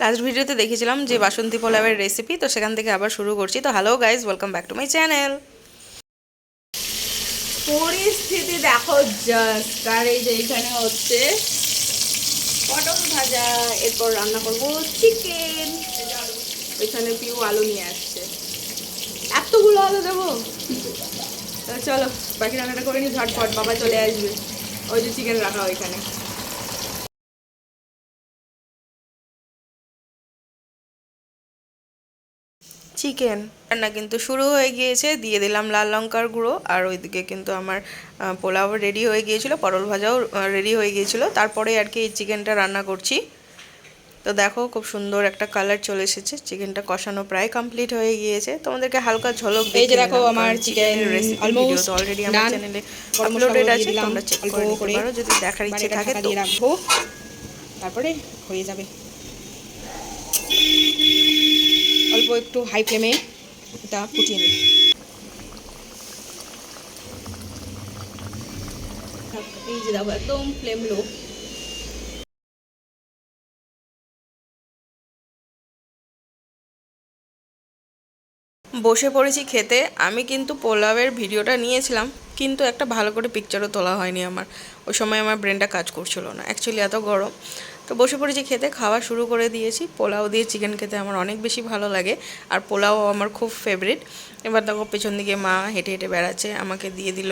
Last ভিডিওতে দেখেছিলাম যে বাসন্তী পোলাওয়ের রেসিপি তো সেখান থেকে আবার শুরু করছি। তো hello guys welcome back to my channel পরিস্থিতি দেখো জাস্ট আর এই যে এখানে হচ্ছে পটল ভাজা, এরপর রান্না করব চিকেন ওইখানে পিউ আলু নিয়ে আসছে। এতগুলো আলু দেবো? চলো, বাকি রান্নাটা করে নি ঝটফট বাবা চলে আসবে। ওই যে চিকেন রাখা ওইখানে। চিকেন রান্না কিন্তু শুরু হয়ে গিয়েছে দিয়ে দিলাম লাল লঙ্কার গুঁড়ো আর ওইদিকে কিন্তু আমার পোলাও রেডি হয়ে গিয়েছিল পটল ভাজাও রেডি হয়ে গিয়েছিল। তারপরে আর কি এই চিকেনটা রান্না করছি। তো দেখো খুব সুন্দর একটা কালার চলে এসেছে চিকেনটা কষানো প্রায় কমপ্লিট হয়ে গিয়েছে। তোমাদেরকে হালকা ঝলক এই যে দেখো আমার video তো already আমার চ্যানেলে আপলোডেড আছে তোমরা চেক করে নিতে পারো যদি দেখার ইচ্ছে থাকে তো। রাখব। তারপরে হয়ে যাবে। অল্প একটু হাই ফ্লেমে এটা ফুটিয়ে নিই। এই যে একদম ফ্লেম লো বসে পড়েছি খেতে, আমি কিন্তু পোলাওয়ের ভিডিওটা নিয়েছিলাম, কিন্তু একটা ভালো করে পিকচারও তোলা হয়নি আমার। ওই সময় আমার ব্রেনটা কাজ করছিল না। অ্যাকচুয়ালি এত গরম। তো বসে পড়েছি খেতে, খাওয়া শুরু করে দিয়েছি। পোলাও দিয়ে চিকেন খেতে আমার অনেক বেশি ভালো লাগে। আর পোলাও আমার খুব ফেভারিট এবার দেখো পেছন দিকে মা হেঁটে হেঁটে বেড়াচ্ছে। আমাকে দিয়ে দিল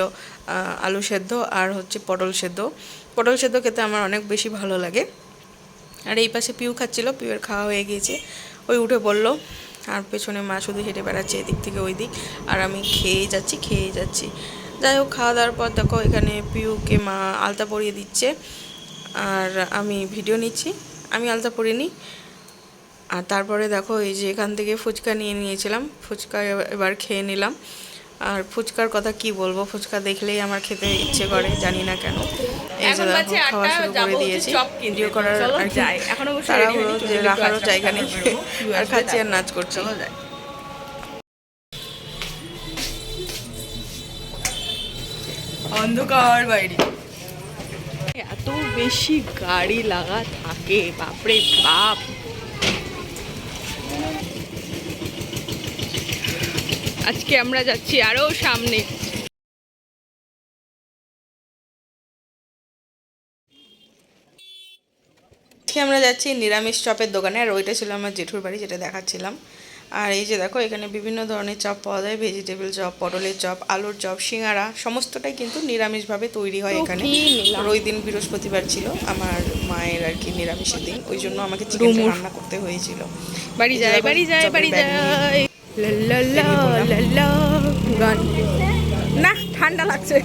আলু সেদ্ধ আর হচ্ছে পটল সেদ্ধ। পটল সেদ্ধ খেতে আমার অনেক বেশি ভালো লাগে। আর এই পাশে পিউ খাচ্ছিল, পিউয়ের খাওয়া হয়ে গিয়েছে। ওই উঠে পড়ল। আর পেছনে মা শুধু হেঁটে বেড়াচ্ছে এদিক থেকে ওই দিক আর আমি খেয়েই যাচ্ছি খেয়েই যাচ্ছি। যাই হোক, খাওয়া দাওয়ার পর দেখো এখানে পিউকে মা আলতা পরিয়ে দিচ্ছে। আর আমি ভিডিও নিচ্ছি। আমি আলতা পরিনি। আর তারপরে দেখো এই যে এখান থেকে ফুচকা নিয়ে নিয়েছিলাম। ফুচকা এবার- খেয়ে নিলাম। আর ফুচকার কথা কি বলব? ফুচকা দেখলেই আমার খেতে ইচ্ছে করে জানি না কেন। এই যে দেখো খাওয়া শুরু করে দিয়েছি। ভিডিও করার আর কি। এখনও অবশ্য তাড়াহুড়ো যে রাখারও জায়গা নেই। আর খাচ্ছি আর নাচ করছি। অন্ধকার বাইরে। এত বেশি গাড়ি লাগা থাকে, বাপরে বাপ। আজকে আমরা যাচ্ছি আরও সামনে। আমরা যাচ্ছি নিরামিষ চপের দোকানে, আর ওইটা ছিল আমার জেঠুর বাড়ি, যেটা দেখাচ্ছিলাম। আর এই যে দেখো এখানে বিভিন্ন ধরনের চপ পাওয়া যায় ভেজিটেবল চপ পটলের চপ আলুর চপ সিঙ্গারা সমস্তটাই কিন্তু নিরামিষভাবে তৈরি হয় এখানে। আর ওই দিন বৃহস্পতিবার ছিল আমার মায়ের আর কি নিরামিষের দিন ওই জন্য আমাকে চিকেন রান্না করতে হয়েছিল। বাড়ি এই যে যাই দেখো, বাড়ি যায় বাড়ি যায়। যাই লা লা লা লা লা না ঠান্ডা লাগছে।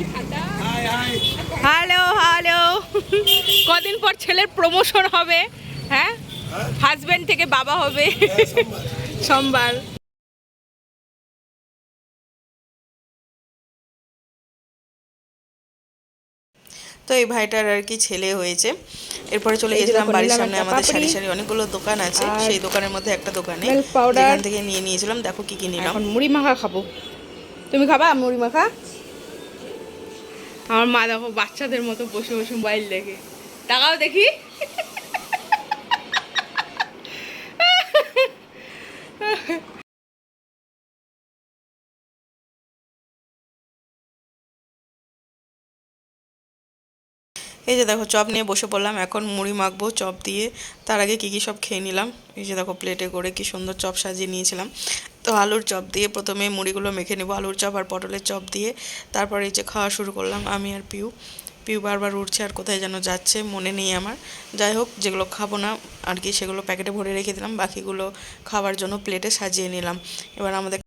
Hello hello. কদিন পর ছেলের প্রমোশন হবে হ্যাঁ? হাজবেন্ড থেকে বাবা হবে। সোমবার। তো এই ভাইটার আর কি ছেলে হয়েছে। এরপরে চলে গেছিলাম বাড়ির সামনে আমাদের সারি। সারি অনেকগুলো দোকান আছে সেই দোকানের মধ্যে একটা দোকানে। যেখান থেকে নিয়ে নিয়েছিলাম দেখো কি কি নিলাম। এখন মুড়ি মাখা খাব। তুমি খাবা মুড়ি মাখা? আমার মা দেখো বাচ্চাদের মতো বসে বসে মোবাইল দেখে। টাকাও দেখি। এই যে দেখো চপ নিয়ে বসে পড়লাম, এখন মুড়ি মাখবো, চপ দিয়ে। তার আগে কী কী সব খেয়ে নিলাম? এই যে দেখো প্লেটে করে কি সুন্দর চপ সাজিয়ে নিয়েছিলাম। তো আলুর চপ দিয়ে প্রথমে মুড়িগুলো মেখে নেব, আলুর চপ আর পটলের চপ দিয়ে। তারপরে এই যে খাওয়া শুরু করলাম আমি আর পিউ। পিউ বারবার উঠছে আর কোথায় যেন যাচ্ছে, মনে নেই আমার। যাই হোক, যেগুলো খাব না আর কি, সেগুলো প্যাকেটে ভরে রেখে দিলাম, বাকিগুলো খাওয়ার জন্য প্লেটে সাজিয়ে নিলাম। এবার আমাদের